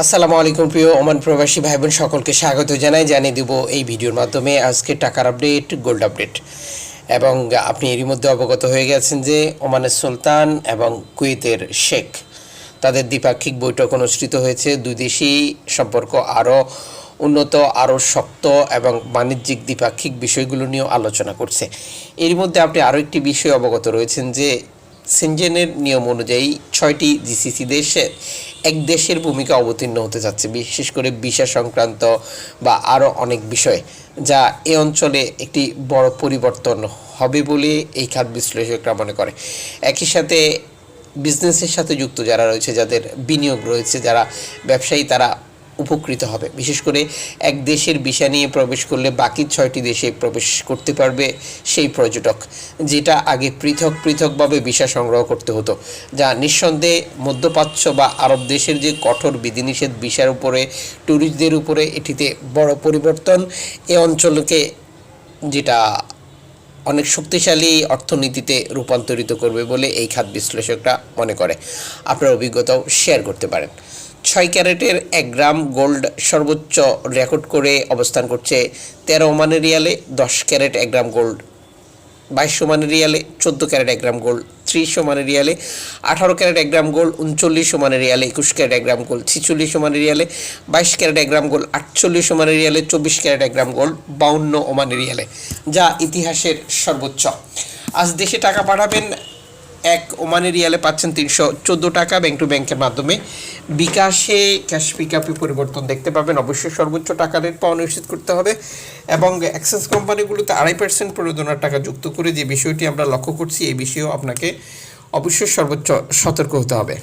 আসসালামু আলাইকুম প্রিয় ওমান প্রবাসী ভাই বোন সকলকে স্বাগত জানাই। জানিয়ে দিব এই ভিডিওর মাধ্যমে আজকে টাকার আপডেট, গোল্ড আপডেট। এবং আপনি এরই মধ্যে অবগত হয়ে গেছেন যে ওমানের সুলতান এবং কুয়েতের শেখ, তাদের দ্বিপাক্ষিক বৈঠক অনুষ্ঠিত হয়েছে। দুই দেশই সম্পর্ক আরও উন্নত, আরও শক্ত এবং বাণিজ্যিক দ্বিপাক্ষিক বিষয়গুলো নিয়েও আলোচনা করছে। এর মধ্যে আপনি আরও একটি বিষয় অবগত রয়েছেন যে সেনজেনের নিয়ম অনুযায়ী ছয়টি জিসিসি দেশে এক দেশের ভূমিকা অবতীর্ণ হতে যাচ্ছে, বিশেষ করে ভিসা সংক্রান্ত বা আরও অনেক বিষয়, যা এ অঞ্চলে একটি বড় পরিবর্তন হবে বলে এই খাত বিশ্লেষকরা মনে করে। একই সাথে বিজনেসের সাথে যুক্ত যারা রয়েছে, যাদের বিনিয়োগ রয়েছে, যারা ব্যবসায়ী, তারা উপকৃত হবে। বিশেষ করে এক দেশের ভিসা নিয়ে প্রবেশ করলে বাকি ছয়টি দেশে প্রবেশ করতে পারবে সেই পর্যটক, যেটা আগে পৃথক পৃথকভাবে ভিসা সংগ্রহ করতে হতো, যা নিঃসন্দেহে মধ্যপ্রাচ্য বা আরব দেশের যে কঠোর বিধিনিষেধ ভিসার উপরে ট্যুরিস্টদের উপরে, এটিতে বড় পরিবর্তন। এ অঞ্চলকে যেটা অনেক শক্তিশালী অর্থনীতিতে রূপান্তরিত করবে বলে এই খাত বিশ্লেষকরা মনে করে। আপনার অভিজ্ঞতাও শেয়ার করতে পারেন। ছয় ক্যারেটের এক গ্রাম গোল্ড সর্বোচ্চ রেকর্ড করে অবস্থান করছে তেরো ওমানের রিয়ালে দশ ক্যারেট এক গ্রাম গোল্ড, বাইশ ওমানের রিয়ালে চোদ্দ ক্যারেট এক গ্রাম গোল্ড, ত্রিশ ওমানের রিয়ালে আঠারো ক্যারেট এক গ্রাম গোল্ড, উনচল্লিশ ওমানের রিয়ালে একুশ ক্যারেট এক গ্রাম গোল্ড, ছিচল্লিশ ওমানের রিয়ালে বাইশ ক্যারেট এক গ্রাম গোল্ড, আটচল্লিশ ওমানের রিয়ালে চব্বিশ ক্যারেট এক গ্রাম গোল্ড, বাউন্ন ওমানের রিয়ালে। যা ইতিহাসের সর্বোচ্চ। আজ দেশে টাকা পাঠাবেন এক ওমানে রিয়ালে পাচ্ছেন তিনশো চোদ্দ টাকা ব্যাংক টু ব্যাংকের মাধ্যমে। বিকাশে ক্যাশ পিক আপে পরিবর্তন দেখতে পাবেন। অবশ্যই সর্বোচ্চ টাকা রেট পাওয়া নিশ্চিত করতে হবে এবং অ্যাক্সেস কোম্পানিগুলোতে আড়াই পার্সেন্ট প্রযোজনার টাকা যুক্ত করে যে বিষয়টি আমরা লক্ষ্য করছি, এই বিষয়েও আপনাকে অবশ্যই সর্বোচ্চ সতর্ক হতে হবে।